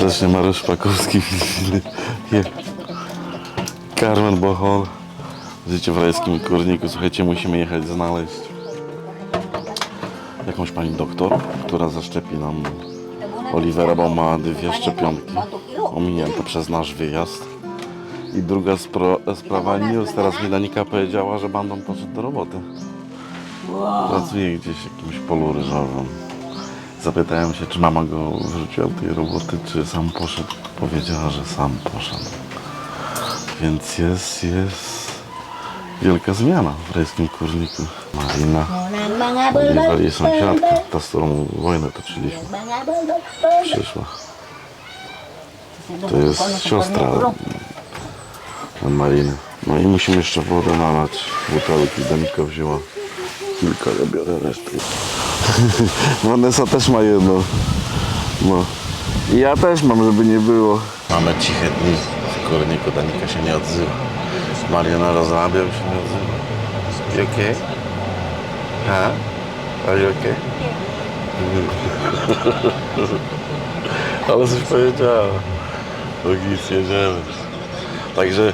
serdecznie, Mariusz Szpakowski, Je. Carmen Bohol, życie w rajskim kurniku. Słuchajcie, musimy jechać znaleźć jakąś pani doktor, która zaszczepi nam Olivera, bo ma dwie szczepionki ominięte przez nasz wyjazd. I druga sprawa news, teraz mi Danika powiedziała, że bandą poszedł do roboty. Pracuje gdzieś w jakimś polu ryżowym. Zapytałem się, czy mama go wyrzuciła do tej roboty, czy sam poszedł. Powiedziała, że sam poszedł. Więc jest, jest wielka zmiana w rejskim kurniku. Marina, Oliwa i sąsiadka, ta z którą wojnę toczyliśmy, przyszła. To jest siostra Mariny. No i musimy jeszcze wodę nalać. Butelki Danika wzięła kilka, ja biorę resztę. Vanessa też ma jedno. No. I ja też mam, żeby nie było. Mamy ciche dni w korniku, Danika się nie odzywa. Mariana rozrabiał się nie odzywa. You okay? Ha? Are you okay? Ale coś powiedziała. No nic, jedziemy. Także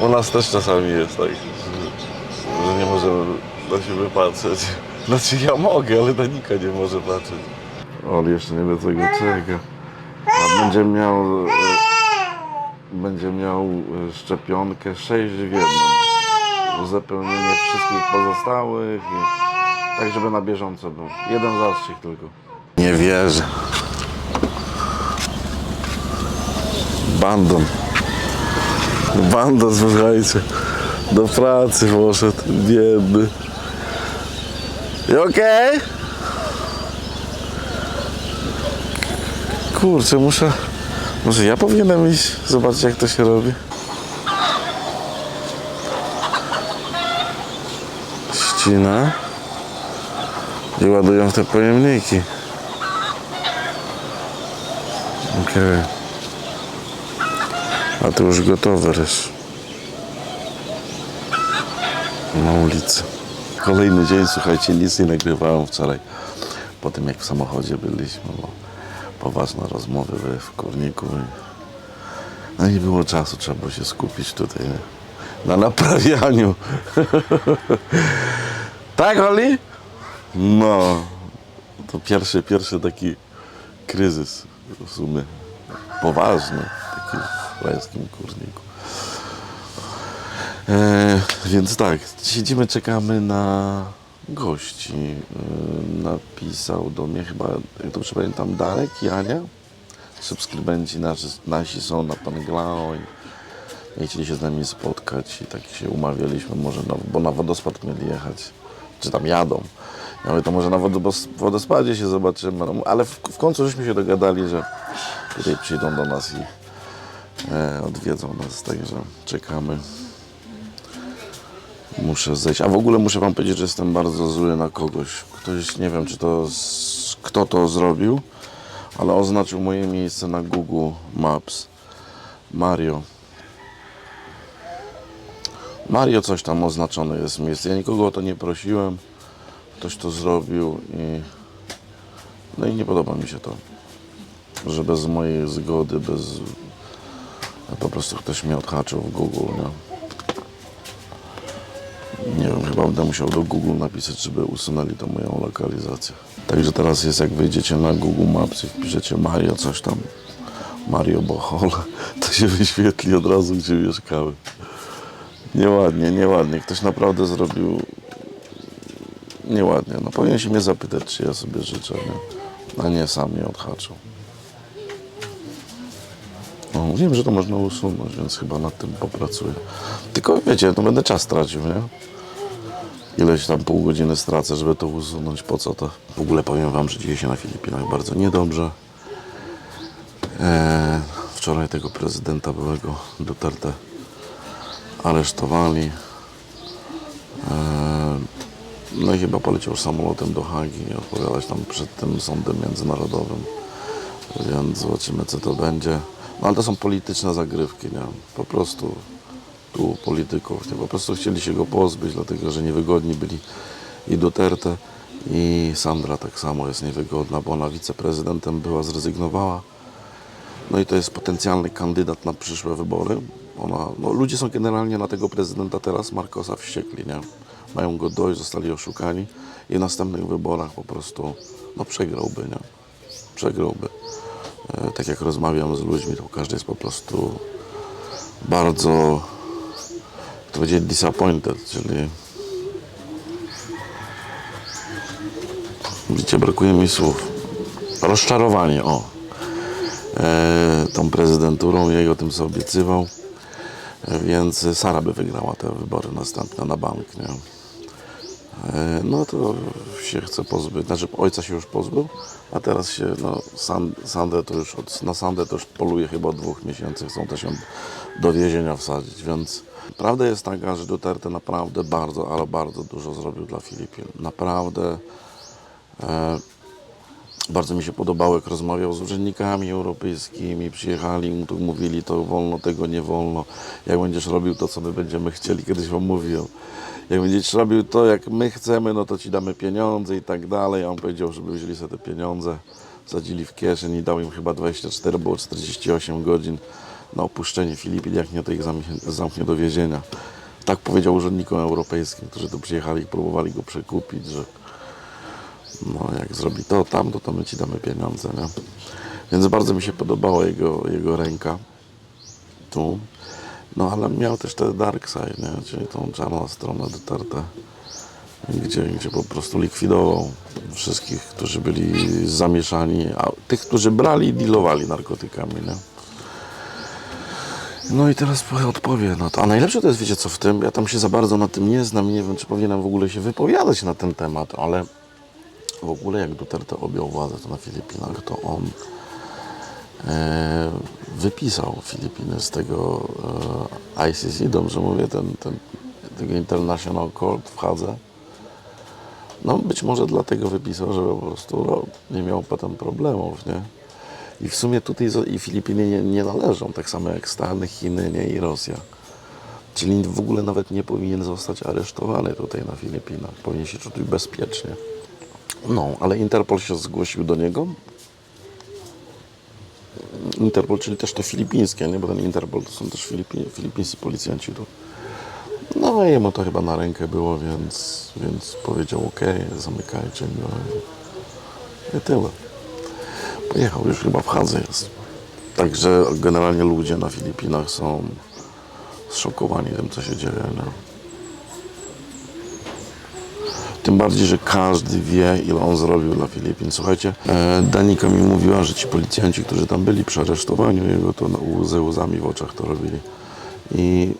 u nas też czasami jest tak, że, że nie możemy na siebie patrzeć. Znaczy ja mogę, ale Danika nie może patrzeć. Oli jeszcze nie wie co go czeka. A będzie miał, e, będzie miał e, szczepionkę 6 w jedną. Uzupełnienie wszystkich pozostałych i tak, żeby na bieżąco był. Jeden zastrzyk tylko. Nie wierzę. Bandą. Banda, słuchajcie. Do pracy poszedł. Biedny. You okej? Kurczę, muszę... Może ja powinienem iść zobaczyć jak to się robi. Ścina. I ładują w te pojemniki. Okej. A to już gotowy ryż. Na ulicy. Kolejny dzień, słuchajcie, nic nie nagrywałem wczoraj. Po tym jak w samochodzie byliśmy, bo poważne rozmowy były w kurniku. No nie było czasu, trzeba było się skupić tutaj na naprawianiu. tak, Oli? No, to pierwszy, pierwszy taki kryzys w sumie poważny, taki w rajskim kurniku. E, więc tak, siedzimy, czekamy na gości. E, napisał do mnie chyba, jak dobrze pamiętam, Darek i Ania. Subskrybenci nasi, nasi są na Panglao i, i chcieli się z nami spotkać i tak się umawialiśmy, może na, bo na wodospad mieli jechać, czy tam jadą. Ja mówię, to może na wodospadzie się zobaczymy, no, ale w, w końcu żeśmy się dogadali, że tutaj przyjdą do nas i e, odwiedzą nas, także czekamy. Muszę zejść. A w ogóle muszę wam powiedzieć, że jestem bardzo zły na kogoś. Ktoś, nie wiem czy to, kto to zrobił, ale oznaczył moje miejsce na Google Maps. Mario. Mario coś tam oznaczone jest miejsce. Ja nikogo o to nie prosiłem. Ktoś to zrobił i no i nie podoba mi się to. Że bez mojej zgody, bez po prostu ktoś mnie odhaczył w Google, nie? Nie wiem, chyba będę musiał do Google napisać, żeby usunęli tą moją lokalizację. Także teraz jest, jak wejdziecie na Google Maps i wpiszecie Mario coś tam, Mario Bohol, to się wyświetli od razu, gdzie mieszkamy. Nieładnie, nieładnie. Ktoś naprawdę zrobił nieładnie. No powinien się mnie zapytać, czy ja sobie życzę, nie? a nie sam mnie odhaczył. No, wiem, że to można usunąć, więc chyba nad tym popracuję. Tylko wiecie, to będę czas tracił, nie? Ileś tam pół godziny stracę, żeby to usunąć. Po co to? W ogóle powiem wam, że dzieje się na Filipinach bardzo niedobrze. Eee, wczoraj tego prezydenta byłego Duterte aresztowali. Eee, no i chyba poleciał samolotem do Hagi i odpowiadać tam przed tym sądem międzynarodowym. Więc zobaczymy, co to będzie. No ale to są polityczne zagrywki, nie? Po prostu tu polityków. Nie? Po prostu chcieli się go pozbyć, dlatego że niewygodni byli i Duterte, i Sandra tak samo jest niewygodna, bo ona wiceprezydentem była, zrezygnowała No i to jest potencjalny kandydat na przyszłe wybory. Ona, no, ludzie są generalnie na tego prezydenta teraz, Marcosa, wściekli, nie? Mają go dość, zostali oszukani i w następnych wyborach po prostu no, przegrałby, nie? Przegrałby. E, tak jak rozmawiam z ludźmi, to każdy jest po prostu bardzo, to będzie disappointed, czyli widzicie, brakuje mi słów. Rozczarowanie, o. E, tą prezydenturą, jego tym co obiecywał. E, więc Sara by wygrała te wybory następne na bank, nie? E, No to się chce pozbyć, znaczy ojca się już pozbył, a teraz się, no, San- Sandę to już, od, na Sandę to już poluje chyba od dwóch miesięcy, chcą też ją do więzienia wsadzić, więc prawda jest taka, że Duterte naprawdę bardzo, ale bardzo dużo zrobił dla Filipin. Naprawdę e, bardzo mi się podobało, jak rozmawiał z urzędnikami europejskimi, przyjechali, mu tu mówili, to wolno, tego nie wolno. Jak będziesz robił to, co my będziemy chcieli, kiedyś wam mówił. Jak będziesz robił to, jak my chcemy, no to ci damy pieniądze i tak dalej. A on powiedział, żeby wzięli sobie te pieniądze, wsadzili w kieszeń i dał im chyba 24 albo 48 godzin na opuszczenie Filipin, jak nie, to ich zamknie, do więzienia. Tak powiedział urzędnikom europejskim, którzy tu przyjechali i próbowali go przekupić, że no jak zrobi to, tamto, to my ci damy pieniądze, nie? Więc bardzo mi się podobała jego, jego ręka tu. No ale miał też ten dark side, nie? Czyli tą czarną stronę Duterte, gdzie, gdzie po prostu likwidował wszystkich, którzy byli zamieszani, a tych, którzy brali i dealowali narkotykami, nie? No i teraz odpowie na to. A najlepsze to jest, wiecie co w tym? Ja tam się za bardzo na tym nie znam i nie wiem, czy powinienem w ogóle się wypowiadać na ten temat, ale w ogóle jak Duterte objął władzę to na Filipinach, to on e, wypisał Filipiny z tego e, ICC, dobrze mówię, ten, ten, tego International Court w Hadze. No być może dlatego wypisał, żeby po prostu no, nie miał potem problemów, nie? I w sumie tutaj i Filipiny nie, nie należą, tak samo jak Stany, Chiny nie, i Rosja. Czyli w ogóle nawet nie powinien zostać aresztowany tutaj na Filipinach. Powinien się czuć bezpiecznie. No, ale Interpol się zgłosił do niego. Interpol, czyli też to filipińskie, nie? bo ten Interpol to są też Filipi, filipińscy policjanci tu. No i jemu to chyba na rękę było, więc, więc powiedział ok, zamykajcie i, i tyle. Pojechał, już chyba w Hadze jest. Także generalnie ludzie na Filipinach są zszokowani tym, co się dzieje. Nie? Tym bardziej, że każdy wie, ile on zrobił dla Filipin. Słuchajcie, e, Danika mi mówiła, że ci policjanci, którzy tam byli przy aresztowaniu jego, to no, łzy łzami w oczach to robili. I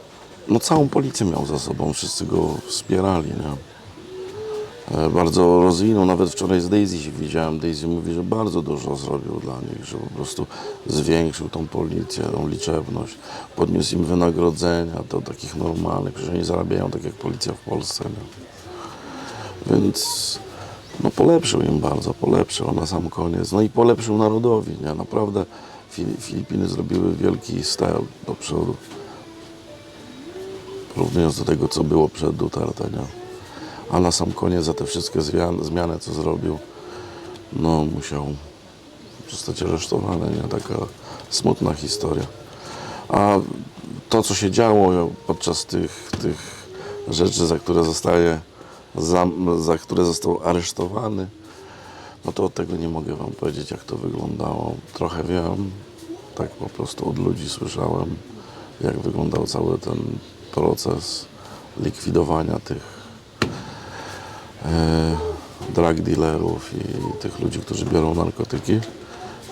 no, całą policję miał za sobą, wszyscy go wspierali. Nie? E, Bardzo rozwinął, nawet wczoraj z Daisy się widziałem. Daisy mówi, że bardzo dużo zrobił dla nich, że po prostu zwiększył tą policję, tą liczebność, podniósł im wynagrodzenia do takich normalnych, przecież oni zarabiają tak jak policja w Polsce. Nie? Więc no polepszył im bardzo, polepszył na sam koniec. No i polepszył narodowi, nie? Naprawdę Fili- Filipiny zrobiły wielki step do przodu. Porównując do tego, co było przed Duterte, nie? A na sam koniec za te wszystkie zmiany, co zrobił, no musiał zostać aresztowany, nie? Taka smutna historia. A to, co się działo podczas tych, tych rzeczy, za które zostaje, za, za które został aresztowany, no to od tego nie mogę Wam powiedzieć, jak to wyglądało. Trochę wiem, tak po prostu od ludzi słyszałem, jak wyglądał cały ten proces likwidowania tych drug dealerów i tych ludzi, którzy biorą narkotyki.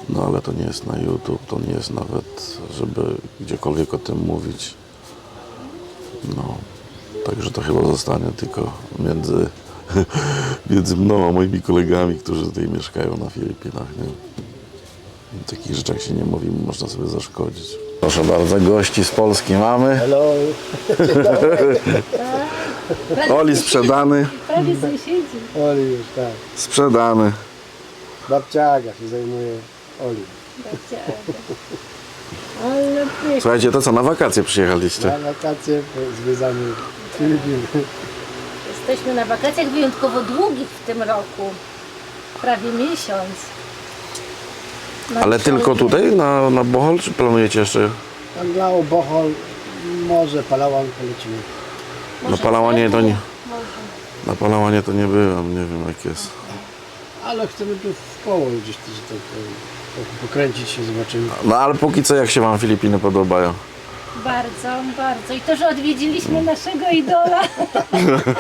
No ale to nie jest na YouTube, to nie jest nawet, żeby gdziekolwiek o tym mówić. No, także to chyba zostanie tylko między, między mną a moimi kolegami, którzy tutaj mieszkają na Filipinach. Nie? O takich rzeczach się nie mówi, można sobie zaszkodzić. Proszę bardzo, gości z Polski mamy. Hello. Oli sprzedany, Prawie sąsiedzi. Oli już, tak. sprzedany. Babciaga się zajmuje Oli. Babcia. Ale pyk. Słuchajcie, to co, na wakacje przyjechaliście? Na wakacje zwiedzamy Filipiny. Jesteśmy na wakacjach wyjątkowo długich w tym roku. Prawie miesiąc. Na Ale tylko tutaj, na, na Bohol, czy planujecie jeszcze? Tam Lao, Bohol, może Palawan polecimy. Na Pałanie to nie, na to nie byłem, nie wiem jak jest. Ale chcemy tu w koło gdzieś tak pokręcić się, zobaczymy. No ale póki co jak się Wam Filipiny podobają? Bardzo, bardzo. I to, że odwiedziliśmy naszego idola.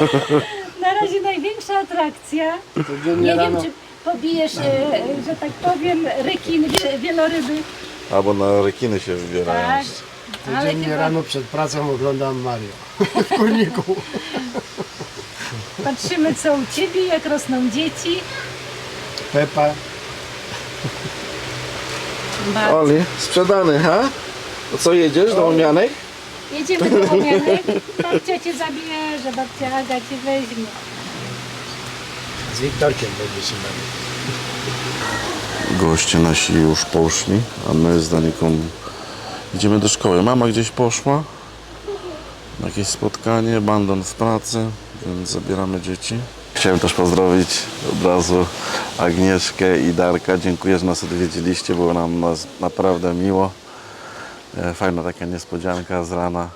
Na razie największa atrakcja. Codziennie Nie wiem, rano, czy pobijesz, e, że tak powiem, rekin, wie- wieloryby. Albo na rekiny się wybierają. Tak. Codziennie chyba rano przed pracą oglądam Mario w kurniku. patrzymy, co u Ciebie, jak rosną dzieci. Pepa, Bardzo. Oli, sprzedany, ha? To co, jedziesz do Omianek? Jedziemy do Łomianek. Babcia Cię zabierze, babcia Aga Cię weźmie. z Wiktorkiem będzie się. Goście nasi już poszli, a my z Daniką idziemy do szkoły. Mama gdzieś poszła na jakieś spotkanie, bandon w pracy, więc zabieramy dzieci. Chciałem też pozdrowić od razu Agnieszkę i Darka. Dziękuję, że nas odwiedziliście, było nam nas naprawdę miło. E, Fajna taka niespodzianka z rana.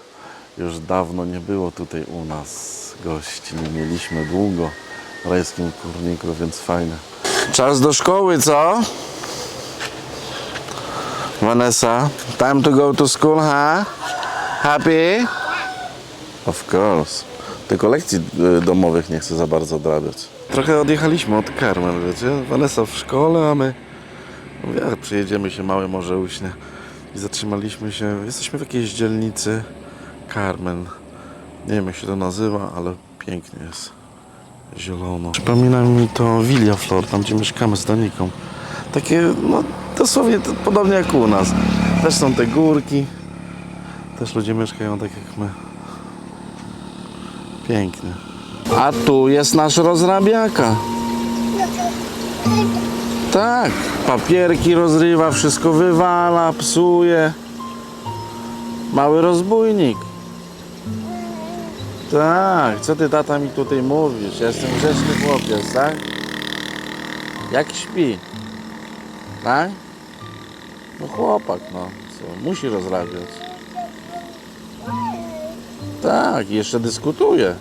Już dawno nie było tutaj u nas gości, nie mieliśmy długo w rajskim kurniku, więc fajne. Czas do szkoły, co? Vanessa, time to go to school, huh? Happy? Of course. Tylko lekcji y, domowych nie chcę za bardzo odrabiać. Trochę odjechaliśmy od Carmel, wiecie? Vanessa w szkole, a my... Mówię, a przyjedziemy się, małe może uśnie. I zatrzymaliśmy się, jesteśmy w jakiejś dzielnicy Carmen. Nie wiem jak się to nazywa, ale pięknie jest. Zielono. Przypomina mi to Villa Flor, tam gdzie mieszkamy z Daniką. Takie, no dosłownie to, podobnie jak u nas. Też są te górki. Też ludzie mieszkają tak jak my. Pięknie. A tu jest nasz rozrabiaka. Tak, papierki rozrywa, wszystko wywala, psuje. Mały rozbójnik. Tak, co ty tata mi tutaj mówisz? Ja jestem grzeczny chłopiec, tak? Jak śpi? Tak? No chłopak, no. Co, musi rozrabiać. Tak, jeszcze dyskutuje.